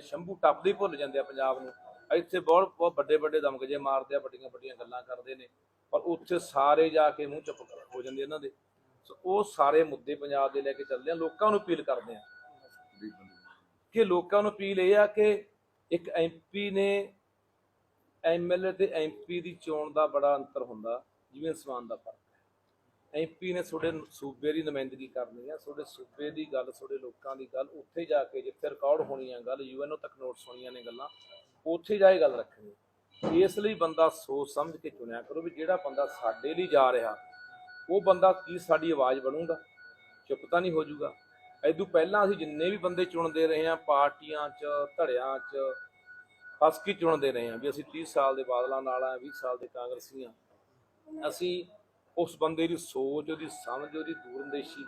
ਸ਼ੰਭੂ ਟੱਪਦੇ ਭੁੱਲ ਜਾਂਦੇ ਆ ਪੰਜਾਬ ਨੂੰ। ਇੱਥੇ ਬਹੁਤ ਬਹੁਤ ਵੱਡੇ ਵੱਡੇ ਦਮਗਜੇ ਮਾਰਦੇ ਆ, ਵੱਡੀਆਂ ਵੱਡੀਆਂ ਗੱਲਾਂ ਕਰਦੇ ਨੇ। ਪਰ ਉੱਥੇ ਸਾਰੇ ਜਾ ਕੇ ਮੂੰਹ ਚੁੱਪ ਹੋ ਜਾਂਦੇ ਇਹਨਾਂ ਦੇ। ਸੋ ਉਹ ਸਾਰੇ ਮੁੱਦੇ ਪੰਜਾਬ ਦੇ ਲੈ ਕੇ ਚੱਲਦੇ ਆ, ਲੋਕਾਂ ਨੂੰ ਅਪੀਲ ਕਰਦੇ ਆ। ਕਿ ਲੋਕਾਂ ਨੂੰ ਅਪੀਲ ਇਹ ਆ ਕਿ ਇੱਕ ਐਮਪੀ ਨੇ ਐਮਐਲਏ ਤੇ ਐਮਪੀ ਦੀ ਚੋਣ ਦਾ ਬੜਾ ਅੰਤਰ ਹੁੰਦਾ, ਜਿਵੇਂ ਸਮਾਨ ਦਾ ਫ਼ਰਕ। ਐਮਪੀ ਨੇ ਤੁਹਾਡੇ ਸੂਬੇ ਦੀ ਨੁਮਾਇੰਦਗੀ ਕਰਨੀ ਆ, ਤੁਹਾਡੇ ਸੂਬੇ ਦੀ ਗੱਲ, ਤੁਹਾਡੇ ਲੋਕਾਂ ਦੀ ਗੱਲ, ਉੱਥੇ ਜਾ ਕੇ ਜਿੱਥੇ ਰਿਕਾਰਡ ਹੋਣੀ ਆ ਗੱਲ ਯੂਐਨਓ ਤੱਕ ਨੋਟਸ ਹੋਣੀਆਂ ਨੇ ਗੱਲਾਂ, ਉੱਥੇ ਜਾ ਕੇ ਗੱਲ ਰੱਖਣੀ ਇਸ ਲਈ ਬੰਦਾ ਸੋਚ ਸਮਝ ਕੇ ਚੁਣਿਆ ਕਰੋ ਵੀ ਜਿਹੜਾ ਬੰਦਾ ਸਾਡੇ ਲਈ ਜਾ ਰਿਹਾ, ਉਹ ਬੰਦਾ ਕੀ ਸਾਡੀ ਆਵਾਜ਼ ਬਣੂਗਾ? ਚੁੱਪ ਤਾਂ ਨਹੀਂ ਹੋ ਜਾਊਗਾ ਐਦੋਂ ਪਹਿਲਾਂ ਅਸੀਂ ਜਿੰਨੇ ਵੀ ਬੰਦੇ ਚੁਣਦੇ ਰਹੇ ਹਾਂ ਪਾਰਟੀਆਂ 'ਚ, ਧੜਿਆਂ 'ਚ ਫਸ ਕੇ ਚੁਣਦੇ ਰਹੇ ਹਾਂ ਵੀ ਅਸੀਂ 30 ਸਾਲ ਦੇ ਬਾਦਲਾਂ ਨਾਲ ਆ 20 ਸਾਲ ਦੇ ਕਾਂਗਰਸੀ ਹਾਂ ਅਸੀਂ ਉਸ ਬੰਦੇ ਦੀ ਸੋਚ, ਉਹਦੀ ਸਮਝ, ਉਹਦੀ ਦੂਰੰਦੇਸ਼ੀ,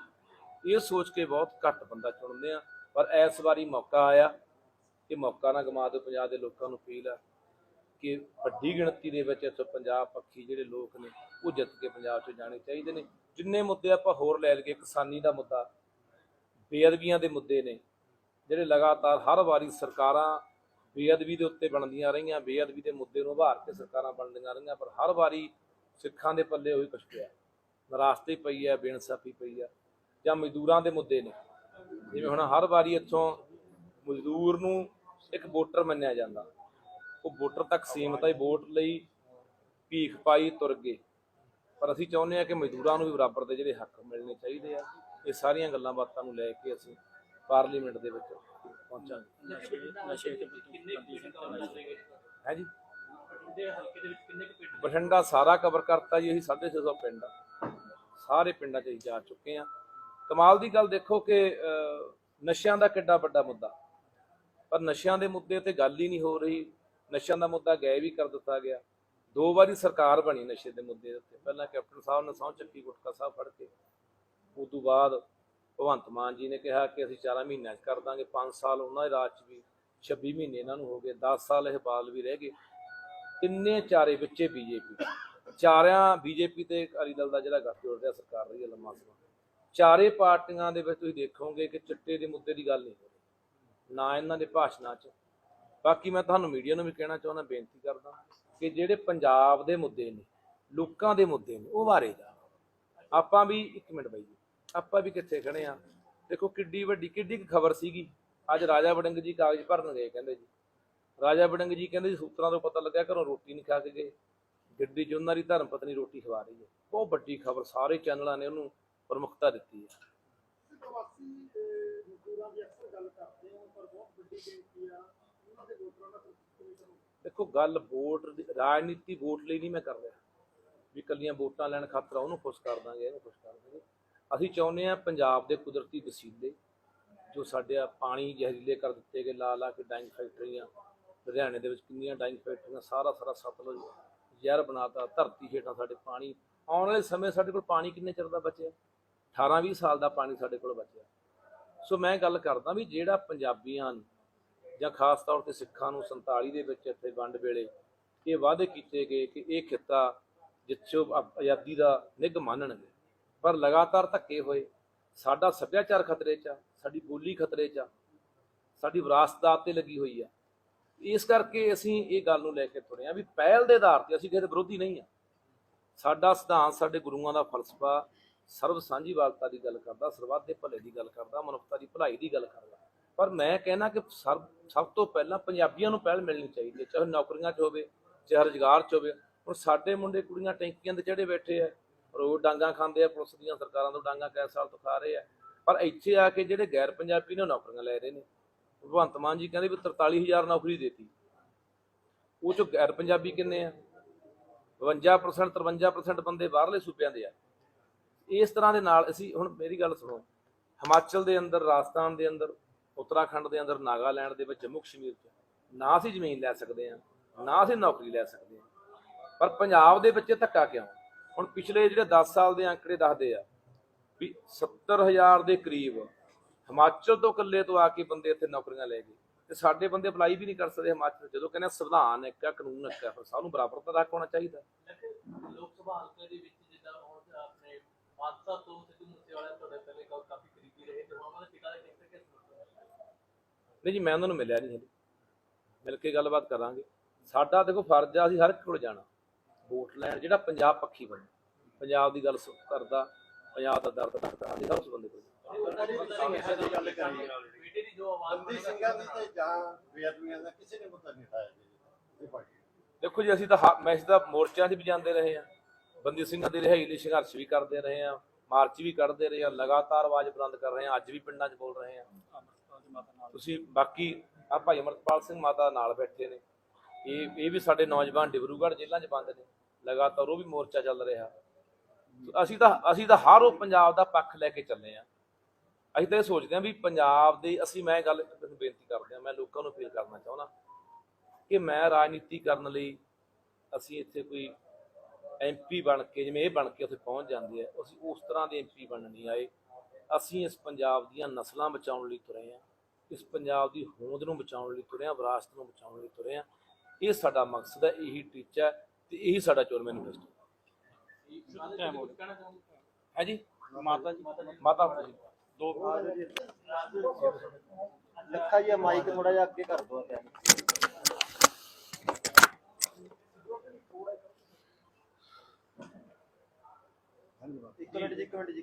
ਇਹ ਸੋਚ ਕੇ ਬਹੁਤ ਘੱਟ ਬੰਦਾ ਚੁਣਦੇ ਆ। ਪਰ ਇਸ ਵਾਰੀ ਮੌਕਾ ਆਇਆ ਇਹ ਮੌਕਾ ਨਾ ਗਵਾ ਦਿਓ, ਪੰਜਾਬ ਦੇ ਲੋਕਾਂ ਨੂੰ ਅਪੀਲ ਆ ਕਿ ਵੱਡੀ ਗਿਣਤੀ ਦੇ ਵਿੱਚ ਇੱਥੇ ਪੰਜਾਬ ਪੱਖੀ ਜਿਹੜੇ ਲੋਕ ਨੇ, ਉਹ ਜਿੱਤ ਕੇ ਪੰਜਾਬ 'ਚ ਜਾਣੇ ਚਾਹੀਦੇ ਨੇ। ਜਿੰਨੇ ਮੁੱਦੇ ਆਪਾਂ ਹੋਰ ਲੈ ਲਈਏ, ਕਿਸਾਨੀ ਦਾ ਮੁੱਦਾ, ਬੇਅਦਬੀਆਂ ਦੇ ਮੁੱਦੇ ਨੇ, ਜਿਹੜੇ ਲਗਾਤਾਰ ਹਰ ਵਾਰੀ ਸਰਕਾਰਾਂ ਬੇਅਦਬੀ ਦੇ ਉੱਤੇ ਬਣਦੀਆਂ ਰਹੀਆਂ, ਬੇਅਦਬੀ ਦੇ ਮੁੱਦੇ ਨੂੰ ਉਭਾਰ ਕੇ ਸਰਕਾਰਾਂ ਬਣਦੀਆਂ ਰਹੀਆਂ, ਪਰ ਹਰ ਵਾਰੀ ਸਿੱਖਾਂ ਦੇ ਪੱਲੇ ਉਹੀ ਕੁਛ ਪਿਆ। ਨਰਾਸਤੇ ਪਈ ਹੈ ਬੇਇਨਸਾਫੀ ਪਈ ਹੈ ਜਾਂ ਮਜ਼ਦੂਰਾਂ ਦੇ ਮੁੱਦੇ ਨੇ। ਜਿਵੇਂ ਹੁਣ ਹਰ ਵਾਰੀ ਇੱਥੋਂ ਮਜ਼ਦੂਰ ਨੂੰ ਇੱਕ ਵੋਟਰ ਮੰਨਿਆ ਜਾਂਦਾ। ਉਹ ਵੋਟਰ ਤੱਕ ਸੀਮਤ ਹੈ ਵੋਟ ਲਈ ਭੀਖ ਪਾਈ ਤੁਰ ਗਏ। ਪਰ ਅਸੀਂ ਚਾਹੁੰਦੇ ਹਾਂ ਕਿ ਮਜ਼ਦੂਰਾਂ ਨੂੰ ਵੀ ਬਰਾਬਰ ਦੇ ਜਿਹੜੇ ਹੱਕ ਮਿਲਣੇ ਚਾਹੀਦੇ ਆ ਇਹ ਸਾਰੀਆਂ ਗੱਲਾਂ ਬਾਤਾਂ ਨੂੰ ਲੈ ਕੇ ਅਸੀਂ ਪਾਰਲੀਮੈਂਟ ਦੇ ਵਿੱਚ ਪਹੁੰਚਾਂਗੇ। ਨਸ਼ੇ ਤੇ ਨਸ਼ੇ ਹੈ ਜੀ? ਦੇ ਹਲਕੇ ਦੇ ਵਿੱਚ ਕਿੰਨੇ ਬਠਿੰਡਾ ਸਾਰਾ ਕਵਰ ਕਰਤਾ ਜੀ, ਅਸੀਂ 650 ਪਿੰਡ ਆ। ਸਾਰੇ ਪਿੰਡਾਂ 'ਚ ਅਸੀਂ ਜਾ ਚੁੱਕੇ ਆ ਕਮਾਲ ਦੀ ਗੱਲ ਦੇਖੋ ਕਿ ਨਸ਼ਿਆਂ ਦਾ ਕਿੱਡਾ ਵੱਡਾ ਮੁੱਦਾ। ਪਰ ਨਸ਼ਿਆਂ ਦੇ ਮੁੱਦੇ ਤੇ ਗੱਲ ਹੀ ਨਹੀਂ ਹੋ ਰਹੀ। ਨਸ਼ਿਆਂ ਦਾ ਮੁੱਦਾ ਗਾਇਬ ਹੀ ਕਰ ਦਿੱਤਾ ਗਿਆ। ਦੋ ਵਾਰੀ ਸਰਕਾਰ ਬਣੀ ਨਸ਼ੇ ਦੇ ਮੁੱਦੇ ਉੱਤੇ। ਪਹਿਲਾਂ ਕੈਪਟਨ ਸਾਹਿਬ ਨੇ ਸਹੁੰ ਚੱਕੀ ਗੁਟਕਾ ਸਾਹਿਬ ਫੜ ਕੇ। ਉਸ ਤੋਂ ਬਾਅਦ ਭਗਵੰਤ ਮਾਨ ਜੀ ਨੇ ਕਿਹਾ ਕਿ ਅਸੀਂ 4 ਮਹੀਨਿਆਂ 'ਚ ਕਰ ਦਾਂਗੇ। 5 ਸਾਲ ਉਹਨਾਂ ਦੇ ਰਾਜ 'ਚ ਵੀ 26 ਮਹੀਨੇ ਇਹਨਾਂ ਨੂੰ ਹੋ ਗਏ। 10 ਸਾਲ ਇਹ ਬਾਲ ਵੀ ਰਹਿ ਗਏ। ਤਿੰਨੇ ਚਾਰੇ ਵਿੱਚੇ ਬੀਜੇਪੀ। ਚਾਰਿਆਂ ਬੀਜੇਪੀ ਤੇ ਅਕਾਲੀ ਦਲ ਦਾ ਜਿਹੜਾ ਗੱਠਜੋੜ ਰਿਹਾ, ਸਰਕਾਰ ਰਹੀ ਹੈ ਲੰਮਾ ਸਮਾਂ। ਚਾਰੇ ਪਾਰਟੀਆਂ ਦੇ ਵਿੱਚ ਤੁਸੀਂ ਦੇਖੋਗੇ ਕਿ ਚਿੱਟੇ ਦੇ ਮੁੱਦੇ ਦੀ ਗੱਲ ਨਹੀਂ ਹੋ ਰਹੀ। ਨਾ ਇਹਨਾਂ ਦੇ ਭਾਸ਼ਣਾਂ 'ਚ। ਬਾਕੀ ਮੈਂ ਤੁਹਾਨੂੰ ਮੀਡੀਆ ਨੂੰ ਵੀ ਕਹਿਣਾ ਚਾਹੁੰਦਾ, ਬੇਨਤੀ ਕਰਦਾ ਕਿ ਜਿਹੜੇ ਪੰਜਾਬ ਦੇ ਮੁੱਦੇ ਨੇ, ਲੋਕਾਂ ਦੇ ਮੁੱਦੇ ਨੇ, ਉਹ ਵਾਰੇ ਜਾ ਆਪਾਂ ਵੀ ਇੱਕ ਮਿੰਟ ਬਾਈ ਜੀ, ਆਪਾਂ ਵੀ ਕਿੱਥੇ ਖੜੇ ਆ ਦੇਖੋ ਕਿੱਡੀ ਵੱਡੀ, ਕਿੱਡੀ ਖਬਰ ਸੀਗੀ। ਅੱਜ ਰਾਜਾ ਵੜਿੰਗ ਜੀ ਕਾਗਜ਼ ਭਰਨ ਗਏ, ਕਹਿੰਦੇ ਜੀ। ਰਾਜਾ ਵੜਿੰਗ ਜੀ ਕਹਿੰਦੇ ਸੂਤਰਾਂ ਤੋਂ ਪਤਾ ਲੱਗਿਆ ਘਰੋਂ ਰੋਟੀ ਨਹੀਂ ਖਾ ਕੇ ਗਏ। ਗੱਡੀ 'ਚ ਉਹਨਾਂ ਦੀ ਧਰਮ ਪਤਨੀ ਰੋਟੀ ਖਵਾ ਰਹੀ ਹੈ। ਬਹੁਤ ਵੱਡੀ ਖਬਰ, ਸਾਰੇ ਚੈਨਲਾਂ ਨੇ ਉਹਨੂੰ ਪ੍ਰਮੁੱਖਤਾ ਦਿੱਤੀ ਹੈ। ਦੇਖੋ, ਗੱਲ ਵੋਟ ਦੀ, ਰਾਜਨੀਤੀ ਵੋਟ ਲਈ ਨਹੀਂ ਮੈਂ ਕਰ ਰਿਹਾ। ਵੀ ਕੱਲੀਆਂ ਵੋਟਾਂ ਲੈਣ ਖਾਤਰ ਉਹਨੂੰ ਖੁਸ਼ ਕਰ ਦਾਂਗੇ, ਇਹਨੂੰ ਖੁਸ਼ ਕਰ ਦਾਂਗੇ। ਅਸੀਂ ਚਾਹੁੰਦੇ ਆ ਪੰਜਾਬ ਦੇ ਕੁਦਰਤੀ ਵਸੀਲੇ, ਜੋ ਸਾਡੇ ਆ ਪਾਣੀ ਜ਼ਹਿਰੀਲੇ ਕਰ ਦਿੱਤੇ ਗਏ ਲਾ ਲਾ ਕੇ ਡਾਈਂਗ ਫੈਕਟਰੀਆਂ ਲੁਧਿਆਣੇ ਦੇ ਵਿੱਚ ਕਿੰਨੀਆਂ ਡਾਈਂਗ ਫੈਕਟਰੀਆਂ, ਸਾਰਾ ਸਾਰਾ ਸਤਲੁਜ ਜ਼ਹਿਰ ਬਣਾਤਾ, ਧਰਤੀ ਹੇਠਾਂ ਸਾਡੇ ਪਾਣੀ ਆਉਣ ਵਾਲੇ ਸਮੇਂ ਸਾਡੇ ਕੋਲ ਪਾਣੀ ਕਿੰਨੇ ਚਿਰ ਦਾ ਬਚਿਆ? 18 20 ਸਾਲ ਦਾ ਪਾਣੀ ਸਾਡੇ ਕੋਲ ਬਚਿਆ। ਸੋ ਮੈਂ ਗੱਲ ਕਰਦਾ ਵੀ ਜਿਹੜਾ ਪੰਜਾਬੀਆਂ ਜਾਂ ਖਾਸ ਤੌਰ ਤੇ ਸਿੱਖਾਂ ਨੂੰ 47 ਦੇ ਵਿੱਚ ਇੱਥੇ ਵੰਡ ਵੇਲੇ ਇਹ ਵਾਅਦੇ ਕੀਤੇ ਗਏ ਕਿ ਇਹ ਖਿੱਤਾ ਜਿੱਥੋਂ ਆਜ਼ਾਦੀ ਦਾ ਨਿੱਘ ਮੰਨਣਗੇ। ਪਰ ਲਗਾਤਾਰ ਧੱਕੇ ਹੋਏ। ਸਾਡਾ ਸੱਭਿਆਚਾਰ ਖਤਰੇ 'ਚ ਆ, ਸਾਡੀ ਬੋਲੀ ਖਤਰੇ 'ਚ ਆ, ਸਾਡੀ ਵਿਰਾਸਤ ਤੇ ਲੱਗੀ ਹੋਈ ਆ। ਇਸ ਕਰਕੇ ਅਸੀਂ ਇਹ ਗੱਲ ਨੂੰ ਲੈ ਕੇ ਤੁਰੇ ਆ ਵੀ ਪਹਿਲ ਦੇ ਆਧਾਰ ਤੇ ਅਸੀਂ ਕਿਸੇ ਦੇ ਵਿਰੋਧੀ ਨਹੀਂ ਆ ਸਾਡਾ ਸਿਧਾਂਤ ਸਾਡੇ ਗੁਰੂਆਂ ਦਾ ਫਲਸਫਾ ਸਰਬ ਸਾਂਝੀਵਾਲਤਾ ਦੀ ਗੱਲ ਕਰਦਾ, ਸਰਬੱਤ ਦੇ ਭਲੇ ਦੀ ਗੱਲ ਕਰਦਾ, ਮਨੁੱਖਤਾ ਦੀ ਭਲਾਈ ਦੀ ਗੱਲ ਕਰਦਾ। ਪਰ ਮੈਂ ਕਹਿਣਾ ਕਿ ਸਭ ਸਭ ਤੋਂ ਪਹਿਲਾਂ ਪੰਜਾਬੀਆਂ ਨੂੰ ਪਹਿਲ ਮਿਲਣੀ ਚਾਹੀਦੀ ਹੈ, ਚਾਹੇ ਨੌਕਰੀਆਂ 'ਚ ਹੋਵੇ, ਚਾਹੇ ਰੁਜ਼ਗਾਰ 'ਚ ਹੋਵੇ। ਹੁਣ ਸਾਡੇ ਮੁੰਡੇ ਕੁੜੀਆਂ ਟੈਂਕੀਆਂ ਦੇ ਚੜੇ ਬੈਠੇ ਆ ਰੋਜ਼ ਡਾਂਗਾ ਖਾਂਦੇ ਆ, ਪੁਲਿਸ ਦੀਆਂ ਸਰਕਾਰਾਂ ਤੋਂ ਡਾਂਗਾ ਕੈ ਸਾਲ ਤੋਂ ਖਾ ਰਹੇ ਆ। ਪਰ ਇੱਥੇ ਆ ਕੇ ਜਿਹੜੇ ਗੈਰ ਪੰਜਾਬੀ ਨੇ ਉਹ ਨੌਕਰੀਆਂ ਲੈ ਰਹੇ ਨੇ। ਭਗਵੰਤ ਮਾਨ ਜੀ ਕਹਿੰਦੇ ਵੀ 43000 ਨੌਕਰੀ ਦੇਤੀ। ਉਹ ਚੋਂ ਗੈਰ ਪੰਜਾਬੀ ਕਿੰਨੇ ਆ? 52% 53% ਬੰਦੇ ਬਾਹਰਲੇ ਸੂਬਿਆਂ ਦੇ ਆ। ਇਸ ਤਰ੍ਹਾਂ ਦੇ ਨਾਲ ਅਸੀਂ ਹੁਣ ਮੇਰੀ ਗੱਲ ਸੁਣੋ। ਹਿਮਾਚਲ ਦੇ ਅੰਦਰ, ਰਾਜਸਥਾਨ ਦੇ ਅੰਦਰ, ਉੱਤਰਾਖੰਡ ਦੇ ਅੰਦਰ, ਨਾਗਾਲੈਂਡ ਦੇ ਵਿੱਚ, ਜੰਮੂ ਕਸ਼ਮੀਰ 'ਚ ਨਾ ਅਸੀਂ ਜ਼ਮੀਨ ਲੈ ਸਕਦੇ ਆ ਨਾ ਅਸੀਂ ਨੌਕਰੀ ਲੈ ਸਕਦੇ ਆ ਪਰ ਪੰਜਾਬ ਦੇ ਵਿੱਚ ਧੱਕਾ ਕਿਉਂ? ਹੁਣ ਪਿਛਲੇ ਜਿਹੜੇ 10 ਸਾਲ ਦੇ ਅੰਕੜੇ ਦੱਸਦੇ ਆ ਵੀ 70000 ਦੇ ਕਰੀਬ ਹਿਮਾਚਲ ਤੋਂ ਇਕੱਲੇ ਤੋਂ ਆ ਕੇ ਬੰਦੇ ਇੱਥੇ ਨੌਕਰੀਆਂ ਲੈ ਗਏ। ਤੇ ਸਾਡੇ ਬੰਦੇ ਅਪਲਾਈ ਵੀ ਨਹੀਂ ਕਰ ਸਕਦੇ ਹਿਮਾਚਲ ਜਦੋਂ ਕਹਿੰਦੇ ਸੰਵਿਧਾਨ ਇੱਕ ਆ ਕਾਨੂੰਨ ਇੱਕ ਆ ਫਿਰ ਸਾਨੂੰ ਬਰਾਬਰ ਦਾ ਹੱਕ ਹੋਣਾ ਚਾਹੀਦਾ। ਲੋਕ ਸਭਾ ਹਲਕੇ ਦੇ ਵਿੱਚ ਜਿੱਦਾਂ ਹੁਣ ਆਪਣੇ ਮਾਨਸਾ ਤੋਂ ਸਿੱਧੂ ਮੂਸੇਵਾਲਾ ਤੁਹਾਡੇ ਪਹਿਲੇ ਕਾਫੀ ਕਰੀਬੀ ਰਹੇ ਤੇ ਹੁਣ ਉਹਨਾਂ ਦੇ ਪਿਤਾ ਦੇ ਟਿਕਟ ਕਿਸ ਨਹੀਂ ਜੀ ਮੈਂ ਉਹਨਾਂ ਨੂੰ ਮਿਲਿਆ ਨਹੀਂ ਹਲੇ ਮਿਲ ਕੇ ਗੱਲਬਾਤ ਕਰਾਂਗੇ। ਸਾਡਾ ਦੇਖੋ ਫਰਜ਼ ਆ ਅਸੀਂ ਹਰ ਇੱਕ ਕੋਲ ਜਾਣਾ। ਵੋਟ ਲੈਣ ਜਿਹੜਾ ਪੰਜਾਬ ਪੱਖੀ ਬੰਦਾ ਪੰਜਾਬ ਦੀ ਗੱਲ ਕਰਦਾ ਪੰਜਾਬ ਦਾ ਦਰਦ ਕਰਦਾ ਅਸੀਂ ਉਸ ਬੰਦੇ ਕੋਲ ਜਾਣਾ। ਬੇਟੇ ਦੀ ਜੋ ਆਵਾਜ਼ ਬੰਦੀ ਸਿੰਘਾਂ ਦੀ ਤੇ ਜਾਂ ਬੇਅਦਬੀਆਂ ਦਾ ਕਿਸੇ ਨੇ ਮੁੱਦਾ ਨਹੀਂ ਉਠਾਇਆ ਜੀ। ਇਹ ਪਾਰਟੀ ਦੇਖੋ ਜੀ ਅਸੀਂ ਤਾਂ ਹਾ- ਮੈਂ ਅਸੀਂ ਤਾਂ ਮੋਰਚਿਆਂ 'ਤੇ ਵੀ ਜਾਂਦੇ ਰਹੇ ਆ ਬੰਦੀ ਸਿੰਘਾਂ ਦੀ ਰਿਹਾਈ ਲਈ ਸੰਘਰਸ਼ ਵੀ ਕਰਦੇ ਰਹੇ ਆ ਮਾਰਚ ਵੀ ਕੱਢਦੇ ਰਹੇ ਆ ਲਗਾਤਾਰ ਆਵਾਜ਼ ਬੁਲੰਦ ਕਰ ਰਹੇ ਆ ਅੱਜ ਵੀ ਪਿੰਡਾਂ 'ਚ ਬੋਲ ਰਹੇ ਆ ਤੁਸੀਂ ਬਾਕੀ ਆ ਭਾਈ ਅਮਰਪਾਲ ਸਿੰਘ ਮਾਤਾ ਨਾਲ ਬੈਠੇ ਨੇ। ਇਹ ਇਹ ਵੀ ਸਾਡੇ ਨੌਜਵਾਨ ਡਿਬਰੂਗੜ੍ਹ ਜੇਲ੍ਹਾਂ 'ਚ ਬੰਦ ਨੇ। ਲਗਾਤਾਰ ਉਹ ਵੀ ਮੋਰਚਾ ਚੱਲ ਰਿਹਾ। ਅਸੀਂ ਤਾਂ ਅਸੀਂ ਤਾਂ ਹਰ ਉਹ ਪੰਜਾਬ ਦਾ ਪੱਖ ਲੈ ਕੇ ਚੱਲੇ ਆ ਅਸੀਂ ਤਾਂ ਇਹ ਸੋਚਦੇ ਆ ਵੀ ਪੰਜਾਬ ਦੇ ਅਸੀਂ ਮੈਂ ਗੱਲ ਤੁਹਾਨੂੰ ਬੇਨਤੀ ਕਰਦੇ ਆ ਮੈਂ ਲੋਕਾਂ ਨੂੰ ਅਪੀਲ ਕਰਨਾ ਚਾਹੁੰਦਾ ਕਿ ਮੈਂ ਰਾਜਨੀਤੀ ਕਰਨ ਲਈ ਅਸੀਂ ਇੱਥੇ ਕੋਈ ਐਮਪੀ ਬਣ ਕੇ ਜਿਵੇਂ ਇਹ ਬਣ ਕੇ ਉੱਥੇ ਪਹੁੰਚ ਜਾਂਦੇ ਆ ਅਸੀਂ ਉਸ ਤਰ੍ਹਾਂ ਦੇ ਐਮਪੀ ਬਣਨ ਨਹੀਂ ਆਏ। ਅਸੀਂ ਇਸ ਪੰਜਾਬ ਦੀਆਂ ਨਸਲਾਂ ਬਚਾਉਣ ਲਈ ਤੁਰੇ ਆ ਇਸ ਪੰਜਾਬ ਦੀ ਹੋਂਦ ਨੂੰ ਬਚਾਉਣ ਲਈ ਤੁਰੇ ਆ ਵਿਰਾਸਤ ਨੂੰ ਬਚਾਉਣ ਲਈ ਤੁਰੇ ਆ ਇਹ ਸਾਡਾ ਮਕਸਦ ਹੈ ਇਹੀ ਟੀਚਾ ਹੈ ਤੇ ਇਹੀ ਸਾਡਾ ਚੋਣ ਮੈਨੀਫੈਸਟੋ। ਹੈ ਜੀ? ਮਾਤਾ ਜੀ। ਮਾਤਾ ਦੋ ਲੱਖਾ ਜੀ ਮਾਈਕ ਥੋੜਾ ਜਿਹਾ ਅੱਗੇ ਕਰ ਦੋ ਇੱਕ ਮਿੰਟ ਜੀ, ਇੱਕ ਮਿੰਟ ਜੀ।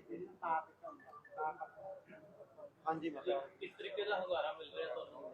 ਹਾਂਜੀ ਮਾਤਾ ਕਿਸ ਤਰੀਕੇ ਦਾ ਹੰਗਾਰਾ ਮਿਲ ਰਿਹਾ ਤੁਹਾਨੂੰ?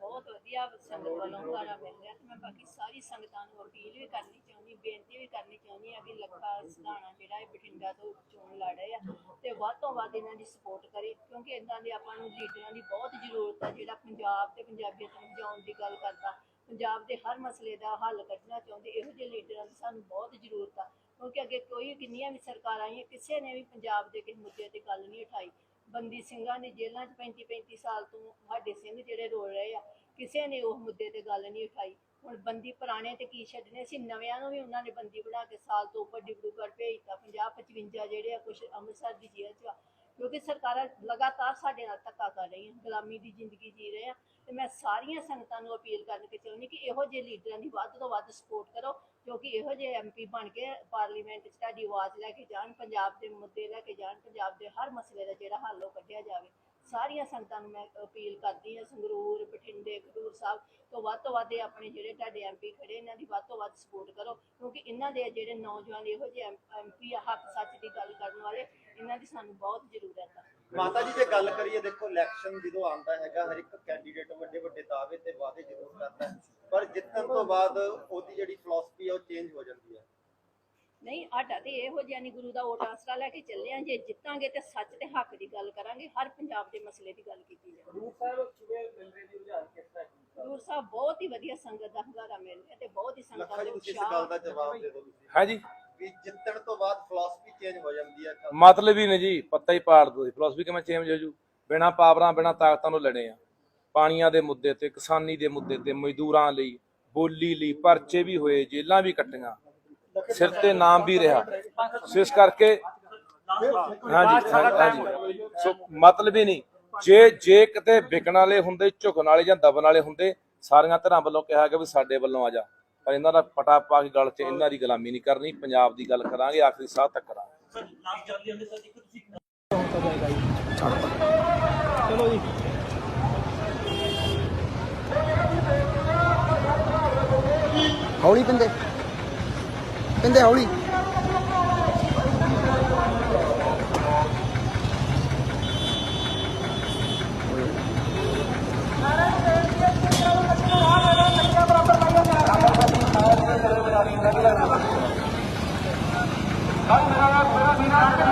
ਬਹੁਤ ਵਧੀਆ ਸੰਗਤ ਵੱਲੋਂ ਹੁੰਗਾਰਾ ਮਿਲ ਰਿਹਾ ਤੇ ਮੈਂ ਬਾਕੀ ਸਾਰੀ ਸੰਗਤਾਂ ਨੂੰ ਅਪੀਲ ਵੀ ਕਰਨੀ ਚਾਹੁੰਦੀ, ਬੇਨਤੀ ਵੀ ਕਰਨੀ ਚਾਹੁੰਦੀ ਆ ਕਿ ਲੱਖਾ ਸਧਾਣਾ ਜਿਹੜਾ ਇਹ ਬਠਿੰਡਾ ਤੋਂ ਚੋਣ ਲੜ ਰਹੇ ਆ ਤੇ ਵੱਧ ਤੋਂ ਵੱਧ ਇਹਨਾਂ ਦੀ ਸਪੋਰਟ ਕਰੇ, ਕਿਉਂਕਿ ਇਦਾਂ ਦੇ ਆਪਾਂ ਨੂੰ ਲੀਡਰਾਂ ਦੀ ਬਹੁਤ ਜ਼ਰੂਰਤ ਆ, ਜਿਹੜਾ ਪੰਜਾਬ ਤੇ ਪੰਜਾਬੀਅਤ ਨੂੰ ਬਚਾਉਣ ਦੀ ਗੱਲ ਕਰਦਾ, ਪੰਜਾਬ ਦੇ ਹਰ ਮਸਲੇ ਦਾ ਹੱਲ ਕੱਢਣਾ ਚਾਹੁੰਦੇ, ਇਹੋ ਜਿਹੇ ਲੀਡਰਾਂ ਦੀ ਸਾਨੂੰ ਬਹੁਤ ਜ਼ਰੂਰਤ ਆ, ਕਿਉਂਕਿ ਅੱਗੇ ਕੋਈ ਕਿੰਨੀਆਂ ਵੀ ਸਰਕਾਰਾਂ ਆਈਆਂ, ਕਿਸੇ ਨੇ ਵੀ ਪੰਜਾਬ ਦੇ ਕਿਸੇ ਮੁੱਦੇ ਤੇ ਗੱਲ ਨਹੀਂ ਉਠਾਈ। ਬੰਦੀ ਸਿੰਘਾਂ ਨੇ ਜੇਲ੍ਹਾਂ 'ਚ 35 35 ਸਾਲ ਤੋਂ ਸਾਡੇ ਸਿੰਘ ਜਿਹੜੇ ਰੋਲ ਰਹੇ ਆ, ਕਿਸੇ ਨੇ ਉਹ ਮੁੱਦੇ ਤੇ ਗੱਲ ਨਹੀਂ ਉਠਾਈ। ਹੁਣ ਬੰਦੀ ਪੁਰਾਣੇ ਤੇ ਕੀ ਛੱਡਨੇ? ਸੀ ਨਵਿਆਂ ਨੂੰ ਵੀ ਉਹਨਾਂ ਨੇ ਬੰਦੀ ਬਣਾ ਕੇ ਸਾਲ ਤੋਂ ਉੱਪਰ ਡਿਬਰੂਗੜ੍ਹ ਭੇਜਤਾ 50 55 ਜਿਹੜੇ ਆ ਕੁਝ ਅੰਮ੍ਰਿਤਸਰ ਦੀ ਜੇਲ੍ਹ 'ਚ ਆ ਕਿਉਂਕਿ ਸਰਕਾਰਾਂ ਲਗਾਤਾਰ ਸਾਡੇ ਨਾਲ ਧੱਕਾ ਕਰ ਰਹੀਆਂ ਗੁਲਾਮੀ ਦੀ ਜ਼ਿੰਦਗੀ ਜੀ ਰਹੇ ਆ ਤੇ ਮੈਂ ਸਾਰੀਆਂ ਸੰਗਤਾਂ ਨੂੰ ਅਪੀਲ ਕਰਨ ਕੇ ਚਾਹੁੰਦੀ ਕਿ ਇਹੋ ਜਿਹੇ ਲੀਡਰਾਂ ਦੀ ਵੱਧ ਤੋਂ ਵੱਧ ਸਪੋਰਟ ਕਰੋ ਕਿਉਂਕਿ ਇਹੋ ਜਿਹੇ ਐਮਪੀ ਬਣ ਕੇ ਪਾਰਲੀਮੈਂਟ 'ਚ ਤੁਹਾਡੀ ਆਵਾਜ਼ ਲੈ ਕੇ ਜਾਣ, ਪੰਜਾਬ ਦੇ ਮੁੱਦੇ ਲੈ ਕੇ ਜਾਣ, ਪੰਜਾਬ ਦੇ ਹਰ ਮਸਲੇ ਦਾ ਜਿਹੜਾ ਹੱਲ ਉਹ ਕੱਢਿਆ ਜਾਵੇ। ਸਾਰੀਆਂ ਸੰਗਤਾਂ ਨੂੰ ਮੈਂ ਅਪੀਲ ਕਰਦੀ ਹਾਂ, ਸੰਗਰੂਰ, ਬਠਿੰਡੇ, ਖਡੂਰ ਸਾਹਿਬ ਤੋਂ ਵੱਧ ਤੋਂ ਵੱਧ ਆਪਣੇ ਜਿਹੜੇ ਤੁਹਾਡੇ ਐਮਪੀ ਖੜੇ, ਇਹਨਾਂ ਦੀ ਵੱਧ ਤੋਂ ਵੱਧ ਸਪੋਰਟ ਕਰੋ, ਕਿਉਂਕਿ ਇਹਨਾਂ ਦੇ ਜਿਹੜੇ ਨੌਜਵਾਨ ਇਹੋ ਜਿਹੇ ਐਮਪੀ ਆ, ਹੱਕ ਸੱਚ ਦੀ ਗੱਲ ਕਰਨ ਵਾਲੇ, ਇਹਨਾਂ ਦੀ ਸਾਨੂੰ ਬਹੁਤ ਜ਼ਰੂਰਤ ਹੈ ਮਾਤਾ ਜੀ, ਜੇ ਗੱਲ ਕਰੀਏ, ਦੇਖੋ ਇਲੈਕਸ਼ਨ ਜਦੋਂ ਆਉਂਦਾ ਹੈਗਾ, ਹਰ ਇੱਕ ਕੈਂਡੀਡੇਟ ਵੱਡੇ ਵੱਡੇ ਦਾਅਵੇ ਤੇ ਵਾਅਦੇ ਜ਼ਰੂਰ ਕਰਦਾ ਹੈ, ਪਰ ਜਿੱਤਣ ਤੋਂ ਬਾਅਦ ਉਹਦੀ ਜਿਹੜੀ ਫਿਲਾਸਫੀ ਹੈ ਉਹ ਚੇਂਜ ਹੋ ਜਾਂਦੀ ਹੈ। ਨਹੀਂ ਆਡਾ ਤੇ ਇਹੋ ਜਿਹਾ ਨਹੀਂ ਗੁਰੂ ਦਾ ਓਟ ਆਸਰਾ ਲੈ ਕੇ ਚੱਲੇ ਆ ਜੇ ਜਿੱਤਾਂਗੇ ਤੇ ਸੱਚ ਤੇ ਹੱਕ ਦੀ ਗੱਲ ਕਰਾਂਗੇ ਹਰ ਪੰਜਾਬ ਦੇ ਮਸਲੇ ਦੀ ਗੱਲ ਕੀਤੀ ਜਾਵੇ। ਗੁਰੂ ਸਾਹਿਬ ਕਿਵੇਂ ਮਿਲ ਰਹੇ ਦੀ ਰੁਝਾਨ ਕਿਸ ਤਰ੍ਹਾਂ ਹੈ? ਗੁਰੂ ਸਾਹਿਬ? ਬਹੁਤ ਹੀ ਵਧੀਆ ਸੰਗਤ ਦਾ ਹੰਗਾਰਾ ਮਿਲ ਰਿਹਾ ਤੇ ਬਹੁਤ ਹੀ ਸੰਗਤਾਂ ਦੇ ਤੁਸੀਂ ਇਸ ਉਤਸ਼ਾਹ ਗੱਲ ਦਾ ਜਵਾਬ ਦੇ ਦਿਓ ਤੁਸੀਂ। ਹੈ ਜੀ ਵੀ ਜਿੱਤਣ ਤੋਂ ਬਾਅਦ ਫਿਲਾਸਫੀ ਚੇਂਜ ਹੋ ਜਾਂਦੀ ਹੈ ਮਤਲਬ ਹੀ ਨੇ ਜੀ ਪੱਤਾ ਹੀ ਪਾੜ ਦੋ ਫਿਲਾਸਫੀ ਕਿਵੇਂ ਚੇਂਜ ਹੋ ਜੂ? ਬਿਨਾ ਪਾਵਰਾਂ ਬਿਨਾ ਤਾਕਤਾਂ ਨੂੰ ਲੜੇ ਆ। ਪਾਣੀਆਂ ਦੇ ਮੁੱਦੇ ਤੇ ਕਿਸਾਨੀ ਦੇ ਮੁੱਦੇ ਤੇ ਮਜ਼ਦੂਰਾਂ ਲਈ ਬੋਲੀ ਲਈ ਪਰਚੇ ਵੀ ਹੋਏ ਜੇਲਾਂ ਵੀ ਕੱਟੀਆਂ। ਸਿਰ ਤੇ ਨਾਮ ਵੀ ਰਿਹਾ। ਸੋ ਇਸ ਕਰਕੇ ਹਾਂਜੀ ਹਾਂਜੀ ਸੋ ਮਤਲਬ ਹੀ ਨਹੀਂ। ਜੇ ਜੇ ਕਿਤੇ ਵਿਕਣ ਵਾਲੇ ਹੁੰਦੇ ਝੁਕਣ ਵਾਲੇ ਜਾਂ ਦਬਣ ਵਾਲੇ ਹੁੰਦੇ ਸਾਰੀਆਂ ਧਿਰਾਂ ਵੱਲੋਂ ਕਿਹਾ ਗਿਆ ਵੀ ਸਾਡੇ ਵੱਲੋਂ ਆ ਜਾ। ਪਰ ਇਹਨਾਂ ਦਾ ਪਟਾ ਪਾ ਕੇ ਗਲ 'ਚ ਇਹਨਾਂ ਦੀ ਗੁਲਾਮੀ ਨਹੀਂ ਕਰਨੀ। ਪੰਜਾਬ ਦੀ ਗੱਲ ਕਰਾਂਗੇ ਆਖਰੀ ਸਾਹ ਤੱਕ ਕਰਾਂਗੇ। ਚਲੋ ਜੀ। ਹੌਲੀ ਪਿੰਦੇ ਪਿੰਦੇ ਹੌਲੀ। ਲਾਸਟ ਲਾਈਵ ਵਾਲਾ ਫੋਨ ਕਰ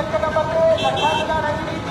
ਇੱਕ ਨੰਬਰ ਤੇ ਇੱਕ ਹੀ ਕਰਾਂ